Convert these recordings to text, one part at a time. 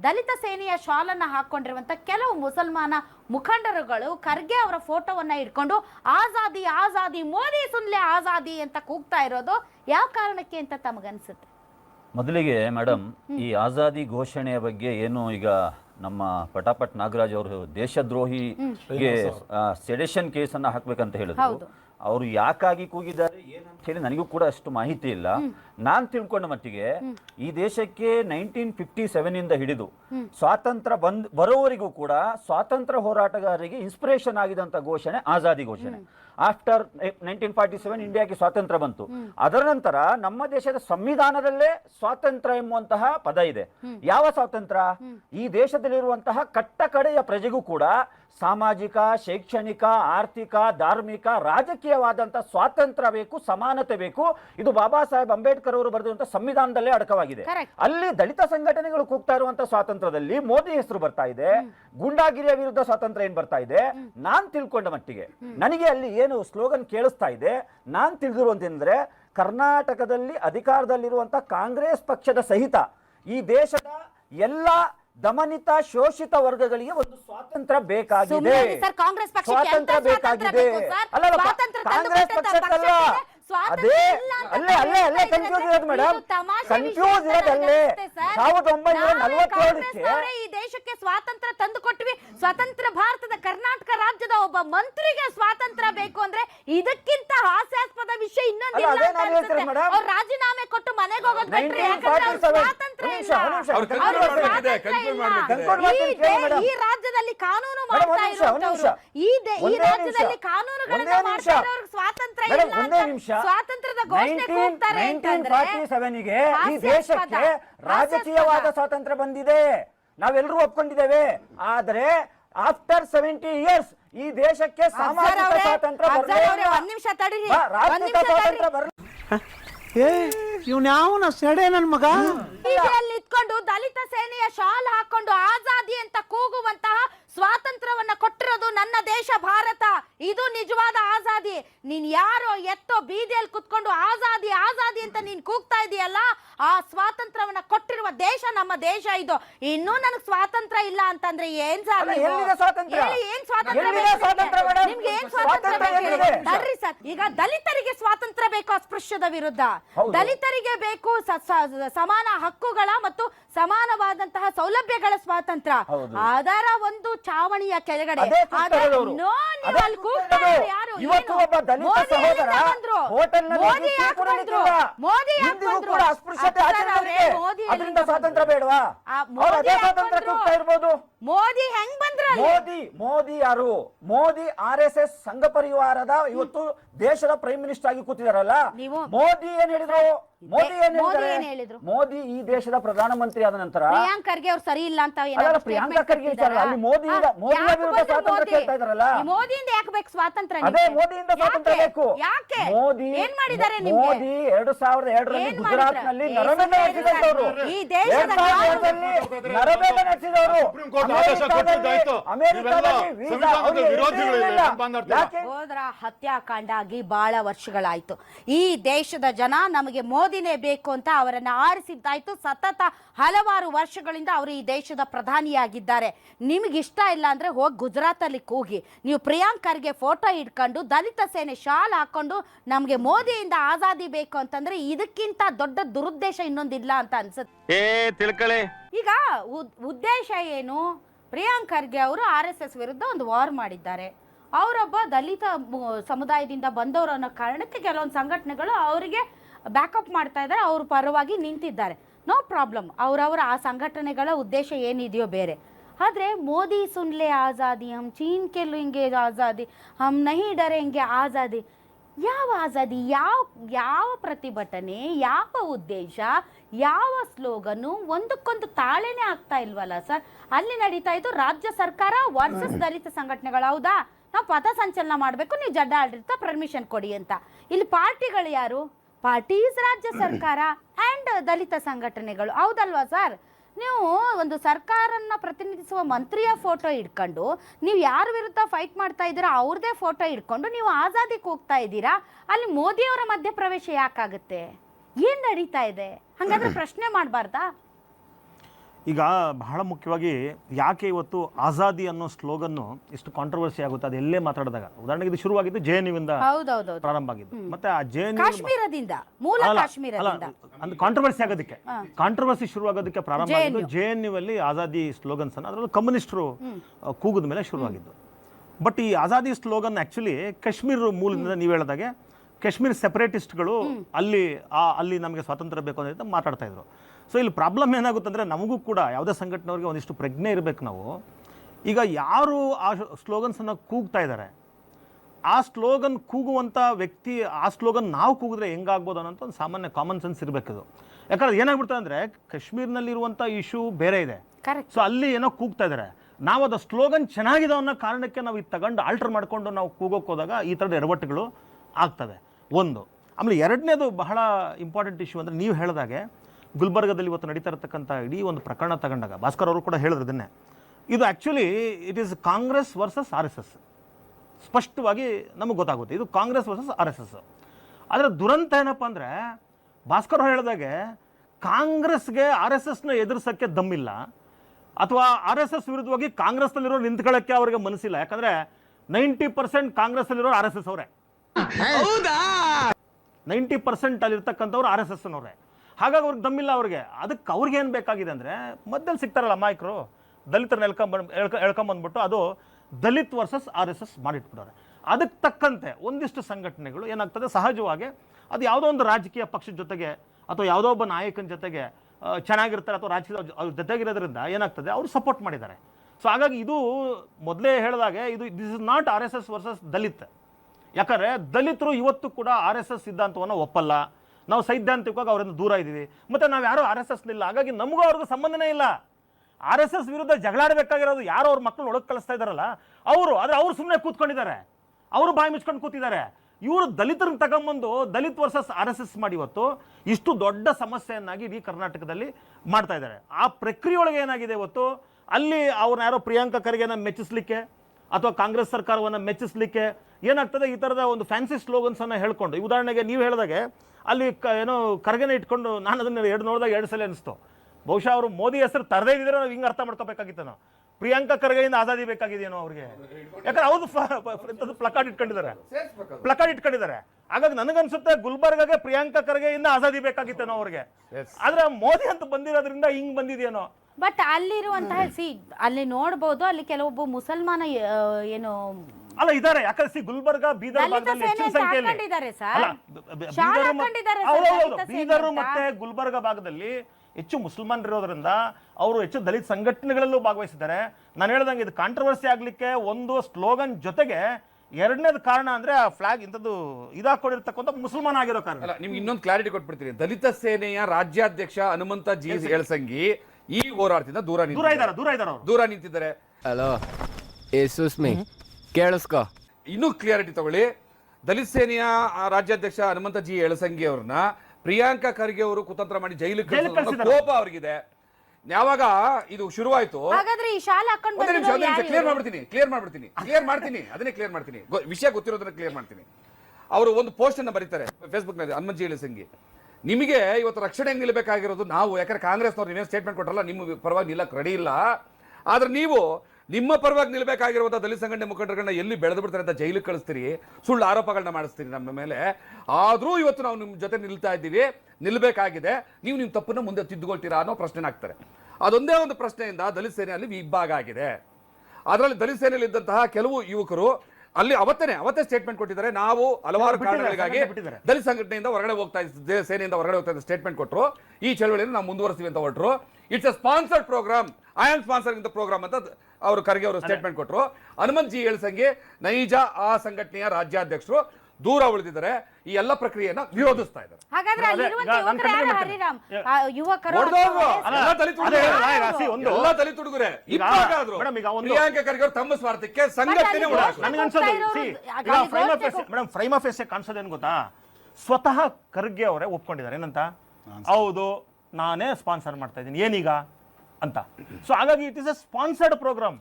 ದಲಿತ ಸೇನೆಯ ಶಾಲನ್ನ ಹಾಕೊಂಡಿರುವಂತ ಕೆಲವು ಮುಸಲ್ಮಾನ ಮುಖಂಡರುಗಳು ಖರ್ಗೆ ಅವರ ಫೋಟೋವನ್ನ ಇಟ್ಕೊಂಡು ಆಜಾದಿ ಆಜಾದಿ ಮೋದಿ ಸುನ್ಲೆ ಆಜಾದಿ ಅಂತ ಕೂಗ್ತಾ ಇರೋದು ಯಾವ ಕಾರಣಕ್ಕೆ ಅಂತ ತಮಗನ್ಸುತ್ತೆ? ಮೊದಲಿಗೆ ಮೇಡಮ್ ಈ ಆಜಾದಿ ಘೋಷಣೆಯ ಬಗ್ಗೆ ಏನು ಈಗ ನಮ್ಮ ಪಟಾಪಟ್ ನಾಗರಾಜ್ ಅವರು ದೇಶದ್ರೋಹಿಗೆ ಸೆಡೆಷನ್ ಕೇಸನ್ನು ಹಾಕ್ಬೇಕಂತ ಹೇಳಿದ್ರು. ಅವರು ಯಾಕಾಗಿ ಕೂಗಿದ್ದಾರೆ ಏನಂತ ಹೇಳಿ ನನಗೂ ಕೂಡ ಅಷ್ಟು ಮಾಹಿತಿ ಇಲ್ಲ. ನಾನ್ ತಿಳ್ಕೊಂಡ ಮಟ್ಟಿಗೆ ಈ ದೇಶಕ್ಕೆ ನೈನ್ಟೀನ್ ಫಿಫ್ಟಿ ಸೆವೆನ್ ಇಂದ ಹಿಡಿದು ಸ್ವಾತಂತ್ರ್ಯ ಬಂದ್ ಬರೋವರಿಗೂ ಕೂಡ ಸ್ವಾತಂತ್ರ್ಯ ಹೋರಾಟಗಾರರಿಗೆ ಇನ್ಸ್ಪಿರೇಷನ್ ಆಗಿದಂತ ಘೋಷಣೆ ಆಜಾದಿ ಘೋಷಣೆ. ಆಫ್ಟರ್ ನೈನ್ಟೀನ್ ಫಾರ್ಟಿ ಸೆವೆನ್ ಇಂಡಿಯಾಗೆ ಸ್ವಾತಂತ್ರ್ಯ ಬಂತು. ಅದರ ನಂತರ ನಮ್ಮ ದೇಶದ ಸಂವಿಧಾನದಲ್ಲೇ ಸ್ವಾತಂತ್ರ್ಯ ಎಂಬುವಂತಹ ಪದ ಇದೆ. ಯಾವ ಸ್ವಾತಂತ್ರ್ಯ? ಈ ದೇಶದಲ್ಲಿರುವಂತಹ ಕಟ್ಟ ಕಡೆಯ ಪ್ರಜೆಗೂ ಕೂಡ ಸಾಮಾಜಿಕ ಶೈಕ್ಷಣಿಕ ಆರ್ಥಿಕ ಧಾರ್ಮಿಕ ರಾಜಕೀಯವಾದಂಥ ಸ್ವಾತಂತ್ರ್ಯ ಬೇಕು ಸಮಾನತೆ ಬೇಕು. ಇದು ಬಾಬಾ ಸಾಹೇಬ್ ಅಂಬೇಡ್ಕರ್ ಅವರು ಬರೆದಿರುವಂತಹ ಸಂವಿಧಾನದಲ್ಲೇ ಅಡಕವಾಗಿದೆ. ಅಲ್ಲಿ ದಲಿತ ಸಂಘಟನೆಗಳು ಕೂಗ್ತಾ ಇರುವಂತಹ ಸ್ವಾತಂತ್ರ್ಯದಲ್ಲಿ ಮೋದಿ ಹೆಸರು ಬರ್ತಾ ಇದೆ. ಗುಂಡಾಗಿರಿಯ ವಿರುದ್ಧ ಸ್ವಾತಂತ್ರ್ಯ ಏನ್ ಬರ್ತಾ ಇದೆ? ನಾನ್ ತಿಳ್ಕೊಂಡ ಮಟ್ಟಿಗೆ. ನನಗೆ ಅಲ್ಲಿ ಏನು ಸ್ಲೋಗನ್ ಕೇಳಿಸ್ತಾ ಇದೆ? ನಾನ್ ತಿಳಿದಿರುವಂತಂದ್ರೆ ಕರ್ನಾಟಕದಲ್ಲಿ ಅಧಿಕಾರದಲ್ಲಿರುವಂತಹ ಕಾಂಗ್ರೆಸ್ ಪಕ್ಷದ ಸಹಿತ ಈ ದೇಶದ ಎಲ್ಲ ದಮನಿತ ಶೋಷಿತ ವರ್ಗಗಳಿಗೆ ಒಂದು ಸ್ವಾತಂತ್ರ್ಯ ಬೇಕಾಗಿದೆ ಕಾಂಗ್ರೆಸ್ ಸ್ವಾತಂತ್ರ್ಯ ಬೇಕಾಗಿದೆ? ಅಲ್ಲ ಅಲ್ಲ, ಕಾಂಗ್ರೆಸ್ ಪಕ್ಷಕ್ಕಲ್ಲ ಅದೇ ಅಲ್ಲೇ ಅಲ್ಲೇ ಅಲ್ಲೇ ಕನ್ಫ್ಯೂಸ್. ಇರೋದು ಮೇಡಮ್ ಕನ್ಫ್ಯೂಸ್ ಇರೋದಲ್ಲೇ ಸರ್. ಸಾವಿರದ ಒಂಬೈನೂರ ನಲವತ್ತೇಳಕ್ಕೆ ಈ ದೇಶಕ್ಕೆ ಸ್ವಾತಂತ್ರ್ಯ ತಂದು ಕೊಟ್ವಿ ಸ್ವತಂತ್ರ ಭಾರತದ ಕರ್ನಾಟಕ ರಾಜ್ಯದ ಒಬ್ಬ ಮಂತ್ರಿಗೆ ಸ್ವಾತಂತ್ರ್ಯ ಬೇಕು ಅಂದ್ರೆ ಇದಕ್ಕಿಂತ ಹಾಸ್ಯಾಸ್ಪದ ವಿಷಯ ಅಲ್ಲ. ಅವ್ರು ರಾಜೀನಾಮೆ ಕೊಟ್ಟು ಮನೆಗೆ ಹೋಗೋದು ಬಿಟ್ರೆ 1947 ಯಾಕಂದ್ರೆ ಅವ್ರಿಗೆ ಸ್ವಾತಂತ್ರ್ಯ ಒಂದು ನಿಮಿಷ, ಇಲ್ಲ. ಒಂದು ನಿಮಿಷ. ಅವ್ರು conclude ಅವ್ರಿಗೆ ಮಾಡ್ಬೇಕಿದೆ, ಸ್ವಾತಂತ್ರ್ಯ conclude ಇಲ್ಲ. ಮಾಡ್ಬೇಕಿದೆ. conclude ಮಾಡ್ತೀನಿ ಈ ರಾಜ್ಯದಲ್ಲಿ ಕಾನೂನು ಮೇಡಮ್, ಮಾಡ್ತಾ ಒಂದ್ ನಿಮಿಷ, ಒಂದ್ ಇರುವಂತವ್ರು ನಿಮಿಷ. ಈ ಈ ರಾಜ್ಯದಲ್ಲಿ ನಿಮಿಷ. ಕಾನೂನುಗಳನ್ನ ಮಾಡ್ತಾ ನಿಮಿಷ. ಸ್ವಾತಂತ್ರ್ಯ ಇಲ್ಲ ಒಂದೇ ಅಂತ ನಿಮಿಷ. ಸ್ವಾತಂತ್ರ್ಯದ ಘೋಷಣೆ ಕೂಗ್ತಾರೆ ಅಂತಂದ್ರೆ 1947 ಈ ದೇಶಕ್ಕೆ ರಾಜಕೀಯವಾದ ಸ್ವಾತಂತ್ರ್ಯ ಬಂದಿದೆ ನಾವೆಲ್ಲರೂ ಒಪ್ಕೊಂಡಿದ್ದೇವೆ ಆದ್ರೆ ಆಫ್ಟರ್ ಸೆವೆಂಟಿ ಇಯರ್ಸ್ ಈ ದೇಶಕ್ಕೆ ಸಾಮಾಜಿಕ ಸ್ವಾತಂತ್ರ್ಯ. ಒಂದ್ ನಿಮಿಷ ತಡೀರಿ. ಸ್ವಾತಂತ್ರ್ಯ ಬರಲಿ ಬರಲ್ಲ ಏ, ಇವ್ನ ಯಾವನ ಸೆಡೆ ನನ್ ಮಗ? ಬೀದಿಯಲ್ಲಿ ಇದ್ಕೊಂಡು ದಲಿತ ಸೇನೆಯ ಶಾಲ್ ಹಾಕೊಂಡು ಆಜಾದಿ ಅಂತ ಕೂಗುವಂತಹ ಸ್ವಾತಂತ್ರ್ಯವನ್ನ ಕೊಟ್ಟಿರೋದು ನನ್ನ ದೇಶ, ಭಾರತ. ಇದು ನಿಜವಾದ ಆಜಾದಿ. ನೀನ್ ಯಾರೋ ಎತ್ತೋ ಬೀದಿಯಲ್ಲಿ ಕುತ್ಕೊಂಡು ಆಜಾದಿ ಆಜಾದಿ ಅಂತ ನೀನ್ ಕೂಗ್ತಾ ಇದೀಯಲ್ಲ ಆ ಸ್ವಾತಂತ್ರ್ಯವನ್ನ ಕೊಟ್ಟಿರುವ ದೇಶ ನಮ್ಮ ದೇಶ ಇದು. ಇನ್ನೂ ನನಗ್ ಸ್ವಾತಂತ್ರ್ಯ ಇಲ್ಲ ಅಂತಂದ್ರೆ ಏನ್ ಸರ್? ಹೇಳಿ, ಏನ್ ಸ್ವಾತಂತ್ರ್ಯ ನಿಮ್ಗೆ? ಏನ್ ಸ್ವಾತಂತ್ರ್ಯ ಸರ್. ಈಗ ದಲಿತರಿಗೆ ಸ್ವಾತಂತ್ರ್ಯ ಬೇಕು ಅಸ್ಪೃಶ್ಯದ ವಿರುದ್ಧ. ದಲಿತರಿಗೆ ಬೇಕು ಸಮಾನ ಹಕ್ಕುಗಳ ಮತ್ತು ಸಮಾನವಾದಂತಹ ಸೌಲಭ್ಯಗಳ ಸ್ವಾತಂತ್ರ್ಯ. ಅದರ ಒಂದು ಚಾವಣಿಯ ಕೆಳಗಡೆ. ಇವತ್ತು ಒಬ್ಬ ದಲಿತ ಸಹೋದರ ಇಂದಿಗೂ ಬಂದ್ರು? ಕೂಡ ಅಸ್ಪೃಶ್ಯತೆ ಅದರಿಂದ ಸ್ವಾತಂತ್ರ್ಯ ಬೇಡವಾ? ಅದೇ ಸ್ವಾತಂತ್ರ್ಯ ಕೂಗ್ತಾ ಇರ್ಬೋದು. ಮೋದಿ ಹೆಂಗ್ ಬಂದ್ರ ಮೋದಿ ಮೋದಿ ಯಾರು? ಮೋದಿ ಆರ್ ಎಸ್ ಎಸ್ ಸಂಘ ಪರಿವಾರದ ಇವತ್ತು ದೇಶದ ಪ್ರೈಮ್ ಮಿನಿಸ್ಟರ್ ಆಗಿ ಕೂತಿದಾರಲ್ಲ? ನೀವು- ಮೋದಿ ಏನ್ ಹೇಳಿದ್ರು? ಮೋದಿ ಏನ್ ಮೋದಿ ಏನ್ ಹೇಳಿದ್ರು? ಮೋದಿ ಈ ದೇಶದ ಪ್ರಧಾನಮಂತ್ರಿ ಆದ ನಂತರ ಪ್ರಿಯಾಂಕ್ ಖರ್ಗೆ ಅವ್ರು ಸರಿ ಇಲ್ಲ ಅಂತ ಏನಾದ್ರು ಅಲ್ಲ, statement ಪ್ರಿಯಾಂಕಾ ಖರ್ಗೆ ಕೊಟ್ಟಿದ್ದಾರಾ? ಅಲ್ಲಿ ಮೋದಿ ಯಾಕೆ ವಿರುದ್ಧ ಬಂದ್ರು ಸ್ವಾತಂತ್ರ್ಯ ಮೋದಿ? ಕೇಳ್ತಾ ಇದಾರಲ್ಲ ಈ ಮೋದಿಯಿಂದ ಯಾಕೆ ಬೇಕು ಸ್ವಾತಂತ್ರ್ಯ ಅದೇ ನಿಮ್ಗೆ? ಮೋದಿಯಿಂದ ಸ್ವಾತಂತ್ರ್ಯ ಯಾಕೆ? ಬೇಕು ಯಾಕೆ ಮೋದಿ ಏನ್ ಮಾಡಿದ್ದಾರೆ ನಿಮ್ಗೆ ಮೋದಿ ಎರಡು ಸಾವಿರದ ಎರಡರಲ್ಲಿ ಏನ್ ಗುಜರಾತ್ನಲ್ಲಿ ನರಮೇಧ? ನಡೆಸಿದವರು ಈ ದೇಶದ ನರಮೇಧ ನಡೆಸಿದವರು ಸುಪ್ರೀಂ ಕೋರ್ಟ್ ಆದೇಶ ಕೊಟ್ಟಿದ್ದಾಯ್ತು. ಅಮೆರಿಕಾದಲ್ಲಿ ನೀವೆಲ್ಲ ವೀಸಾ ಸಂವಿಧಾನದ ಅವ್ರಿಗೆ ವಿರೋಧಿಗಳು ಇರ್ಲಿಲ್ಲ. ಇದ್ದೀರಿ, ಬಂದ್ ಯಾಕೆ ಹೋದ್ರ ಹತ್ಯಾಕಾಂಡ ಆಗಿ ಬಹಳ ವರ್ಷಗಳಾಯ್ತು ಈ ದೇಶದ ಜನ ನಮಗೆ ಮೋದಿನೇ ಬೇಕು ಅಂತ ಅವರನ್ನ ಆರಿಸಿದ್ದಾಯ್ತು. ಸತತ ಹಲವಾರು ವರ್ಷಗಳಿಂದ ಅವರು ಈ ದೇಶದ ಪ್ರಧಾನಿಯಾಗಿದ್ದಾರೆ. ನಿಮ್ಗೆ ಇಷ್ಟ ಇಲ್ಲ ಅಂದ್ರೆ ಹೋಗಿ ಗುಜರಾತ್ ಅಲ್ಲಿ ಕೂಗಿ. ನೀವು ಪ್ರಿಯಾಂಕರ್ಗೆ ಫೋಟೋ ಇಟ್ಕೊಂಡು ದಲಿತ ಸೇನೆ ಶಾಲ್ ಹಾಕೊಂಡು ನಮ್ಗೆ ಮೋದಿಯಿಂದ ಆಜಾದಿ ಬೇಕು ಅಂತಂದ್ರೆ ಇದಕ್ಕಿಂತ ದೊಡ್ಡ ದುರುದ್ದೇಶ ಇನ್ನೊಂದಿಲ್ಲ ಅಂತ ಅನ್ಸುತ್ತೆ. ಈಗ ಉದ್- ಉದ್ದೇಶ ಏನು? ಪ್ರಿಯಾಂಕ್ ಖರ್ಗೆ ಅವರು ಆರ್ ಎಸ್ ಎಸ್ ವಿರುದ್ಧ ಒಂದು ವಾರ್ ಮಾಡಿದ್ದಾರೆ. ಅವರೊಬ್ಬ ದಲಿತ ಸಮುದಾಯದಿಂದ ಬಂದವರು ಅನ್ನೋ ಕಾರಣಕ್ಕೆ ಕೆಲವೊಂದು ಸಂಘಟನೆಗಳು ಅವರಿಗೆ ಬ್ಯಾಕಪ್ ಮಾಡ್ತಾ ಇದ್ದಾರೆ, ಅವ್ರ ಪರವಾಗಿ ನಿಂತಿದ್ದಾರೆ. ನೋ ಪ್ರಾಬ್ಲಮ್, ಅವರವರ ಆ ಸಂಘಟನೆಗಳ ಉದ್ದೇಶ ಏನಿದೆಯೋ ಬೇರೆ. ಆದರೆ ಮೋದಿ ಸುನ್ಲೆ ಆಜಾದಿ, ಹಮ್ ಚೀನ್ ಕೆಲ್ಲು ಹಿಂಗೆ ಆಜಾದಿ, ಹಮ್ ನಹಿ ಡರೆ ಹಿಂಗೆ ಆಜಾದಿ, ಯಾವ ಆಜಾದಿ, ಯಾವ ಯಾವ ಪ್ರತಿಭಟನೆ, ಯಾವ ಉದ್ದೇಶ, ಯಾವ ಸ್ಲೋಗನು ಒಂದಕ್ಕೊಂದು ತಾಳೆನೇ ಆಗ್ತಾ ಇಲ್ವಲ್ಲ ಸರ್? ಅಲ್ಲಿ ನಡೀತಾ ಇದ್ದು ರಾಜ್ಯ ಸರ್ಕಾರ ವರ್ಸಸ್ ದಲಿತ ಸಂಘಟನೆಗಳು, ಹೌದಾ? ನಾವು ಪಥ ಸಂಚಲನ ಮಾಡಬೇಕು, ನೀವು ಜಡ್ಡ ಆಡಳಿತ ಪರ್ಮಿಷನ್ ಕೊಡಿ ಅಂತ. ಇಲ್ಲಿ ಪಾರ್ಟಿಗಳು ಯಾರು? ಪಾರ್ಟೀಸ್ ರಾಜ್ಯ ಸರ್ಕಾರ ಆ್ಯಂಡ್ ದಲಿತ ಸಂಘಟನೆಗಳು. ಹೌದಲ್ವಾ ಸರ್ ನೀವು ಒಂದು ಸರ್ಕಾರನ್ನ ಪ್ರತಿನಿಧಿಸುವ ಮಂತ್ರಿಯ ಫೋಟೋ ಇಟ್ಕೊಂಡು ನೀವು ಯಾರ ವಿರುದ್ಧ ಫೈಟ್ ಮಾಡ್ತಾ ಇದ್ದೀರಾ, ಅವ್ರದೇ ಫೋಟೋ ಇಟ್ಕೊಂಡು ನೀವು ಆಜಾದಿ ಹೋಗ್ತಾ ಇದ್ದೀರಾ? ಅಲ್ಲಿ ಮೋದಿಯವರ ಮಧ್ಯಪ್ರವೇಶ ಯಾಕಾಗುತ್ತೆ? ಏನು ನಡೀತಾ ಇದೆ? ಹಂಗಾದ್ರೆ ಪ್ರಶ್ನೆ ಮಾಡಬಾರ್ದಾ? ಈಗ ಬಹಳ ಮುಖ್ಯವಾಗಿ ಯಾಕೆ ಇವತ್ತು ಆಜಾದಿ ಅನ್ನೋ ಸ್ಲೋಗನ್ನು ಇಷ್ಟು ಕಾಂಟ್ರವರ್ಸಿ ಆಗುತ್ತೆ? ಅದು ಎಲ್ಲೇ ಮಾತಾಡಿದಾಗ. ಉದಾಹರಣೆಗೆ ಇದು ಶುರುವಾಗಿದ್ದು ಜೆ ಎನ್ ಹೌದೌದೌದು ಪ್ರಾರಂಭ ಆಗಿದ್ದು. ಮತ್ತೆ ಆ ಜೆ ಎನ್ ಕಾಶ್ಮೀರದಿಂದ ಮೂಲ ಕಾಶ್ಮೀರದಿಂದ. ಅಂದ್ರೆ ಕಾಂಟ್ರವರ್ಸಿ ಆಗೋದಕ್ಕೆ. ಕಾಂಟ್ರವರ್ಸಿ ಶುರುವಾಗೋದಕ್ಕೆ ಪ್ರಾರಂಭ ಆಗಿದ್ದು ಜೆ ಎನ್ ಯು ಅಲ್ಲಿ ಆಜಾದಿ ಸ್ಲೋಗನ್ಸ್ ಅನ್ನು ಅದರಲ್ಲೂ ಕಮ್ಯುನಿಸ್ಟರು ಕೂಗಿದ ಮೇಲೆ ಶುರುವಾಗಿದ್ದು. ಬಟ್ ಈ ಆಜಾದಿ ಸ್ಲೋಗನ್ ಆಕ್ಚುಲಿ ಕಾಶ್ಮೀರ ಮೂಲದಿಂದ ನೀವು ಹೇಳಿದಾಗೆ ಕಾಶ್ಮೀರ್ ಸೆಪರೇಟಿಸ್ಟ್ಗಳು ಅಲ್ಲಿ ಅಲ್ಲಿ ನಮಗೆ ಸ್ವಾತಂತ್ರ್ಯ ಬೇಕು ಅಂತ ಮಾತಾಡ್ತಾ ಇದ್ರು. ಸೊ ಇಲ್ಲಿ ಪ್ರಾಬ್ಲಮ್ ಏನಾಗುತ್ತೆ ಅಂದರೆ ನಮಗೂ ಕೂಡ ಯಾವುದೇ ಸಂಘಟನೆಯವ್ರಿಗೆ ಒಂದಿಷ್ಟು ಪ್ರಜ್ಞೆ ಇರಬೇಕು ನಾವು. ಈಗ ಯಾರು ಆ ಸ್ಲೋಗನ್ಸನ್ನು ಕೂಗ್ತಾ ಇದ್ದಾರೆ ಆ ಸ್ಲೋಗನ್ ಕೂಗುವಂಥ ವ್ಯಕ್ತಿ ಆ ಸ್ಲೋಗನ್ ನಾವು ಕೂಗಿದ್ರೆ ಹೆಂಗಾಗ್ಬೋದು ಅನ್ನೋಂಥ ಒಂದು ಸಾಮಾನ್ಯ ಕಾಮನ್ ಸೆನ್ಸ್ ಅದು. ಯಾಕಂದ್ರೆ ಏನಾಗ್ಬಿಡ್ತದೆ ಅಂದರೆ ಕಾಶ್ಮೀರ್ನಲ್ಲಿರುವಂಥ ಇಶ್ಯೂ ಬೇರೆ ಇದೆ. ಕರೆಕ್ಟ್ ಸೊ ಅಲ್ಲಿ ಏನೋ ಕೂಗ್ತಾ ಇದ್ದಾರೆ ನಾವು ಅದು ಸ್ಲೋಗನ್ ಚೆನ್ನಾಗಿದೆ ಅನ್ನೋ ಕಾರಣಕ್ಕೆ ನಾವು ಇದು ತಗೊಂಡು ಆಲ್ಟರ್ ಮಾಡಿಕೊಂಡು ನಾವು ಕೂಗೋಕೆ ಹೋದಾಗ ಈ ಥರದ ಎಡವಟ್ಟುಗಳು ಆಗ್ತವೆ ಒಂದು. ಆಮೇಲೆ ಎರಡನೇದು ಬಹಳ ಇಂಪಾರ್ಟೆಂಟ್ ಇಶ್ಯೂ ಅಂದರೆ ನೀವು ಹೇಳಿದಾಗೆ ಗುಲ್ಬರ್ಗದಲ್ಲಿ ಇವತ್ತು ನಡೀತಾ ಇರತಕ್ಕಂಥ ಇಡೀ ಒಂದು ಪ್ರಕರಣ ತಗೊಂಡಾಗ ಭಾಸ್ಕರ್ ಅವರು ಕೂಡ ಹೇಳಿದ್ರು ಇದನ್ನೇ. ಇದು actually it is Congress versus R S S ಸ್ಪಷ್ಟವಾಗಿ ನಮಗೆ ಗೊತ್ತಾಗುತ್ತೆ ಇದು Congress versus R S S ಆದರೆ ದುರಂತ ಏನಪ್ಪ ಅಂದರೆ ಭಾಸ್ಕರ್ ಅವ್ರು ಹೇಳಿದಾಗೆ ಕಾಂಗ್ರೆಸ್ಗೆ ಆರ್ ಎಸ್ ಎಸ್ನ ಎದುರಿಸೋಕ್ಕೆ ದಮ್ಮಿಲ್ಲ. ಅಥವಾ ಆರ್ ಎಸ್ ಎಸ್ ವಿರುದ್ಧವಾಗಿ ಕಾಂಗ್ರೆಸ್ನಲ್ಲಿರೋ ನಿಂತ್ಕೊಳ್ಳೋಕ್ಕೆ ಅವ್ರಿಗೆ ಮನಸ್ಸಿಲ್ಲ. ಯಾಕಂದರೆ ನೈಂಟಿ ಪರ್ಸೆಂಟ್ ಕಾಂಗ್ರೆಸ್ಸಲ್ಲಿರೋ ಆರ್ ಎಸ್ ಎಸ್ ಅವರೇ. ನೈಂಟಿ ಪರ್ಸೆಂಟ್ ಅಲ್ಲಿರ್ತಕ್ಕಂಥವ್ರು ಆರ್ ಎಸ್ ಎಸ್ನವ್ರೆ ಹಾಗಾಗಿ ಅವ್ರಿಗೆ ದಮ್ಮಿಲ್ಲ ಅವ್ರಿಗೆ. ಅದಕ್ಕೆ ಅವ್ರಿಗೆ ಏನು ಬೇಕಾಗಿದೆ ಅಂದರೆ, ಮಧ್ಯದಲ್ಲಿ ಸಿಗ್ತಾರಲ್ಲ ಮಾಯಕರು, ದಲಿತರನ್ನ ಎಳ್ಕೊಂಬಂದು ಎಳ್ಕ ಎಳ್ಕೊಂಬಂದ್ಬಿಟ್ಟು ಅದು Dalit versus R S S ಮಾಡಿಟ್ಬಿಟ್ಟವ್ರೆ ಅದಕ್ಕೆ ತಕ್ಕಂತೆ ಒಂದಿಷ್ಟು ಸಂಘಟನೆಗಳು ಏನಾಗ್ತದೆ, ಸಹಜವಾಗಿ ಅದು ಯಾವುದೋ ಒಂದು ರಾಜಕೀಯ ಪಕ್ಷದ ಜೊತೆಗೆ ಅಥವಾ ಯಾವುದೋ ಒಬ್ಬ ನಾಯಕನ ಜೊತೆಗೆ ಚೆನ್ನಾಗಿರ್ತಾರೆ ಅಥವಾ ರಾಜಕೀಯ ಅವ್ರ ಜೊತೆಗಿರೋದ್ರಿಂದ ಏನಾಗ್ತದೆ, ಅವರು ಸಪೋರ್ಟ್ ಮಾಡಿದ್ದಾರೆ. ಸೊ ಹಾಗಾಗಿ ಇದು ಮೊದಲೇ ಹೇಳಿದಾಗೆ ಇದು this is not R S S versus Dalit. ಯಾಕಂದರೆ ದಲಿತರು ಇವತ್ತು ಕೂಡ ಆರ್ ಎಸ್ ಎಸ್ ಸಿದ್ಧಾಂತವನ್ನು ಒಪ್ಪಲ್ಲ. ನಾವು ಸೈದ್ಧಾಂತಿಕವಾಗಿ ಅವರಿಂದ ದೂರ ಇದ್ದೀವಿ. ಮತ್ತು ನಾವು ಯಾರೂ ಆರ್ ಎಸ್ ಎಸ್ಲಿಲ್ಲ ಹಾಗಾಗಿ ನಮಗೂ ಅವ್ರಿಗೂ ಸಂಬಂಧನೇ ಇಲ್ಲ. ಆರ್ ಎಸ್ ಎಸ್ ವಿರುದ್ಧ ಜಗಳಾಡಬೇಕಾಗಿರೋದು ಯಾರು ಅವ್ರ ಮಕ್ಕಳು ಒಳಗೆ ಕಳಿಸ್ತಾ ಇದ್ದಾರಲ್ಲ, ಅವರು, ಆದರೆ ಅವರು ಸುಮ್ಮನೆ ಕೂತ್ಕೊಂಡಿದ್ದಾರೆ. ಅವರು ಬಾಯಿ ಮುಚ್ಕೊಂಡು ಕೂತಿದ್ದಾರೆ. ಇವರು ದಲಿತರನ್ನ ತಗೊಂಬಂದು Dalit versus R S S ಮಾಡಿ ಇವತ್ತು ಇಷ್ಟು ದೊಡ್ಡ ಸಮಸ್ಯೆಯನ್ನಾಗಿ ಇಡೀ ಕರ್ನಾಟಕದಲ್ಲಿ ಮಾಡ್ತಾ ಇದ್ದಾರೆ. ಆ ಪ್ರಕ್ರಿಯೆಯೊಳಗೆ ಏನಾಗಿದೆ ಇವತ್ತು? ಅಲ್ಲಿ ಅವ್ರನ್ನ ಯಾರೋ ಪ್ರಿಯಾಂಕಾ ಖರ್ಗೆನ ಮೆಚ್ಚಿಸ್ಲಿಕ್ಕೆ ಅಥವಾ ಕಾಂಗ್ರೆಸ್ ಸರ್ಕಾರವನ್ನು ಮೆಚ್ಚಿಸ್ಲಿಕ್ಕೆ ಏನಾಗ್ತದೆ? ಈ ಥರದ ಒಂದು ಫ್ಯಾನ್ಸಿ ಸ್ಲೋಗನ್ಸ್ ಅನ್ನ ಹೇಳ್ಕೊಂಡು ಈ ಉದಾಹರಣೆಗೆ ನೀವು ಹೇಳಿದಾಗೆ ಅಲ್ಲಿ ಕ ಏನೋ ಕರ್ಗೆನ ಇಟ್ಕೊಂಡು ನಾನು ಅದನ್ನ ಎರಡು ನೋಡಿದಾಗ ಎರಡು ಸಲ ಅನಿಸ್ತು ಬಹುಶಃ ಅವರು ಮೋದಿ ಹೆಸರು ತರದೇ ಇದ್ರೆ ನಾವು ಹಿಂಗೆ ಅರ್ಥ ಮಾಡ್ಕೋಬೇಕಾಗಿತ್ತು ನಾವು ಪ್ರಿಯಾಂಕಾ ಖರ್ಗೆಯಿಂದ ಆಜಾದಿ ಬೇಕಾಗಿದೆಯೇನೋ ಅವ್ರಿಗೆ. ಯಾಕಂದ್ರೆ ಅವ್ರು ಪ್ಲಕಾರ್ಡ್ ಇಟ್ಕೊಂಡಿದ್ದಾರೆ. ಪ್ಲಕಾರ್ಡ್ ಇಟ್ಕೊಂಡಿದ್ದಾರೆ. ಹಾಗಾಗಿ ನನಗನ್ಸುತ್ತೆ ಗುಲ್ಬರ್ಗಾಗೆ ಪ್ರಿಯಾಂಕಾ ಖರ್ಗೆಯಿಂದ ಆಜಾದಿ ಬೇಕಾಗಿತ್ತೇನೋ ಅವ್ರಿಗೆ. ಆದ್ರೆ ಮೋದಿ ಅಂತ ಬಂದಿರೋದ್ರಿಂದ ಹಿಂಗ್ ಬಂದಿದೆಯೇನೋ ಬಟ್ ಅಲ್ಲಿರುವಂತಹ ಸಿ ಅಲ್ಲಿ ನೋಡ್ಬೋದು ಅಲ್ಲಿ ಕೆಲವೊಬ್ಬ ಮುಸಲ್ಮಾನ ಏನು ಅಲ್ಲ ಇದಾರೆ. ಯಾಕಂದ್ರೆ ಸಿ ಗುಲ್ಬರ್ಗ ಬೀದರ್ ಭಾಗದಲ್ಲಿ ಹೆಚ್ಚಿನ ಸಂಖ್ಯೆಯಲ್ಲಿ ಬೀದರ್. ಮತ್ತೆ ಗುಲ್ಬರ್ಗ ಭಾಗದಲ್ಲಿ ಹೆಚ್ಚು ಮುಸಲ್ಮಾನರಿರೋದ್ರಿಂದ ಅವರು ಹೆಚ್ಚು ದಲಿತ ಸಂಘಟನೆಗಳಲ್ಲೂ ಭಾಗವಹಿಸಿದ್ದಾರೆ. ನಾನು ಹೇಳ್ದಂಗೆ ಇದು ಕಾಂಟ್ರವರ್ಸಿ ಆಗ್ಲಿಕ್ಕೆ ಒಂದು ಸ್ಲೋಗನ್ ಜೊತೆಗೆ ಎರಡನೇದು ಕಾರಣ ಅಂದ್ರೆ ಆ ಫ್ಲಾಗ್ ಇಂಥದ್ದು ಇದಾಕೊಂಡಿರ್ತಕ್ಕಂಥ ಮುಸಲ್ಮಾನ್ ಆಗಿರೋ ಕಾರಣ. ಅಲ್ಲ ನಿಮ್ಗೆ ಇನ್ನೊಂದು ಕ್ಲಾರಿಟಿ ಕೊಟ್ಬಿಡ್ತೀನಿ. ದಲಿತ ಸೇನೆಯ ರಾಜ್ಯಾಧ್ಯಕ್ಷ ಹನುಮಂತ ಜಿ ಎಳಸಂಗಿ ಈ ಹೋರಾಟದಿಂದ ದೂರ ದೂರ ನಿಂತಿದ್ದಾರೆ. ಇದ್ದಾರೆ ದೂರ ಇದ್ದಾರೆ ಅವರು. ದೂರ ನಿಂತಿದ್ದಾರೆ. ಹಲೋ ಏಸುಸ್ ಮೀ ಕೇಳಿಸ್ಕೊ. ಇನ್ನೂ ಕ್ಲಿಯಾರಿಟಿ ತಗೊಳ್ಳಿ. ದಲಿತ ಸೇನೆಯ ಆ ರಾಜ್ಯಾಧ್ಯಕ್ಷ ಹನುಮಂತ ಜಿ ಎಳಸಂಗಿ ಅವ್ರನ್ನ ಪ್ರಿಯಾಂಕಾ ಖರ್ಗೆ ಅವರು ಕುತಂತ್ರ ಮಾಡಿ ಜೈಲಿಗೆ ಅನ್ನೋ. ಕೋಪ ಅವ್ರಿಗಿದೆ. ಯಾವಾಗ ಇದು ಶುರುವಾಯ್ತು? ಹಾಗಾದ್ರೆ ಈ ಶಾಲೆ ಹಾಕೊಂಡ್ ಒಂದೇ ನಿಮಿಷ ಒಂದೇ ನಿಮಿಷ ಕ್ಲಿಯರ್ ಯಾರು? ಮಾಡ್ಬಿಡ್ತೀನಿ ಕ್ಲಿಯರ್ ಮಾಡ್ಬಿಡ್ತೀನಿ ಕ್ಲಿಯರ್ ಮಾಡ್ತೀನಿ ಅದನ್ನೇ ಕ್ಲಿಯರ್ ಮಾಡ್ತೀನಿ. ಗೊ- ವಿಷಯ ಗೊತ್ತಿರೋದನ್ನ ಕ್ಲಿಯರ್ ಮಾಡ್ತೀನಿ. ಅವರು ಒಂದು ಪೋಸ್ಟ್ ಅನ್ನ ಬರೀತಾರೆ ಫೇಸ್ಬುಕ್ನಲ್ಲಿ ಹನುಮಂತ್ ಜಿ ಎಳಸಂಗಿ. ನಿಮಗೆ ಇವತ್ತು ರಕ್ಷಣೆ ಹೆಂಗ್ ನಿಲ್ಬೇಕಾಗಿರೋದು ನಾವು ಯಾಕಂದ್ರೆ ಕಾಂಗ್ರೆಸ್ನವ್ರು ನೀವೇನು ಸ್ಟೇಟ್ಮೆಂಟ್ ಕೊಟ್ಟರಲ್ಲ ನಿಮ್ಮ ಪರವಾಗಿ ನಿಲ್ಲಕ್ಕೆ ರೆಡಿ ಇಲ್ಲ. ಆದ್ರೆ ನೀವು ನಿಮ್ಮ ಪರವಾಗಿ ನಿಲ್ಲಬೇಕಾಗಿರುವಂಥ ದಲಿತ ಸಂಘಟನೆ ಮುಖಂಡರುಗಳನ್ನ ಎಲ್ಲಿ ಬೆಳೆದು ಬಿಡ್ತಾರೆ ಅಂತ ಜೈಲಿಗೆ ಕಳಿಸ್ತೀರಿ? ಸುಳ್ಳು ಆರೋಪಗಳನ್ನ ಮಾಡಿಸ್ತೀರಿ ನಮ್ಮ ಮೇಲೆ. ಆದರೂ ಇವತ್ತು ನಾವು ನಿಮ್ಮ ಜೊತೆ ನಿಲ್ತಾ ಇದ್ದೀವಿ. ನಿಲ್ಲಬೇಕಾಗಿದೆ ನೀವು ನಿಮ್ಮ ತಪ್ಪನ್ನ ಮುಂದೆ ತಿದ್ದುಕೊಳ್ತೀರಾ ಅನ್ನೋ ಪ್ರಶ್ನೆ ಆಗ್ತಾರೆ ಅದೊಂದೇ ಒಂದು ಪ್ರಶ್ನೆಯಿಂದ ದಲಿತ ಸೇನೆಯಲ್ಲಿ ವಿಭಾಗ ಆಗಿದೆ. ಅದರಲ್ಲಿ ದಲಿತ ಸೇನೆಯಲ್ಲಿ ಇದ್ದಂತಹ ಕೆಲವು ಯುವಕರು ಅಲ್ಲಿ ಅವತ್ತೇನೆ ಅವತ್ತೇ ಸ್ಟೇಟ್ಮೆಂಟ್ ಕೊಟ್ಟಿದ್ದಾರೆ. ನಾವು ಹಲವಾರು ಕಾರಣಗಳಿಗಾಗಿ ದಲಿತ ಸಂಘಟನೆಯಿಂದ ಹೊರಗಡೆ ಹೋಗ್ತಾ ಇದ್ದ ಸೇನೆಯಿಂದ ಹೊರಗಡೆ ಹೋಗ್ತಾ ಇದ್ದ ಸ್ಟೇಟ್ಮೆಂಟ್ ಕೊಟ್ಟರು ಈ ಚಳವಳಿಯನ್ನು ನಾವು ಮುಂದುವರಿಸ್ತೀವಿ ಅಂತ ಹೊರಟರು. It's a sponsored program I am sponsoring the program ಅಂತ ಅವರು ಖರ್ಗೆ ಅವರು ಸ್ಟೇಟ್ಮೆಂಟ್ ಕೊಟ್ಟರು ಹನುಮಂತ್ ಜಿ ಹೇಳ್ಸಂಗೆ ನೈಜ ಆ ಸಂಘಟನೆಯ ರಾಜ್ಯಾಧ್ಯಕ್ಷರು ದೂರ ಉಳಿದಿದ್ದಾರೆ. ಈ ಎಲ್ಲ ಪ್ರಕ್ರಿಯೆಯನ್ನ ವಿರೋಧಿಸ್ತಾ ಇದ್ದಾರೆ. ಒಂದು- ಪ್ರಿಯಾಂಕಾ ಖರ್ಗೆ ಅವರು ತಮ್ಮ ಸ್ವಾರ್ಥಕ್ಕೆ ಸಂಘಟನೆ ಮೇಡಮ್ ಫ್ರೈಮ್ ಆಫ್ ಎಸ್ ಕಾಣಿಸೋದೇನು ಗೊತ್ತಾ? ಸ್ವತಃ ಖರ್ಗೆ ಅವರೇ ಒಪ್ಕೊಂಡಿದ್ದಾರೆ. ಏನಂತ? ಹೌದು ನಾನೇ ಸ್ಪಾನ್ಸರ್ ಮಾಡ್ತಾ ಇದ್ದೀನಿ. ಏನೀಗ ಅಂತ. ಸೊ ಹಾಗಾಗಿ it is a sponsored program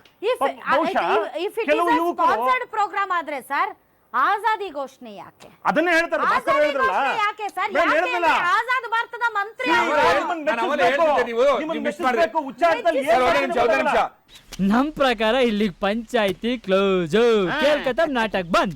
ಕೆಲವು ಯುವಕರು sponsored ಆದ್ರೆ ಸರ್ ಆಜಾದಿ ಘೋಷಣೆ ಯಾಕೆ? ಅದನ್ನೇ ಹೇಳ್ತಾರೆ ಹೇಳಿದ್ರಲ್ಲ? ಯಾಕೆ ಸರ್ ಹೇಳಿದ್ನಲ್ಲ. ಆಜಾದ್ ಭಾರತದ ಮಂತ್ರಿ ನಮ್ ಪ್ರಕಾರ ಇಲ್ಲಿ ಪಂಚಾಯತಿ ಕ್ಲೋಸ್ ಕೇಳ್ಕತ್ತ ನಾಟಕ್ ಬಂದ್.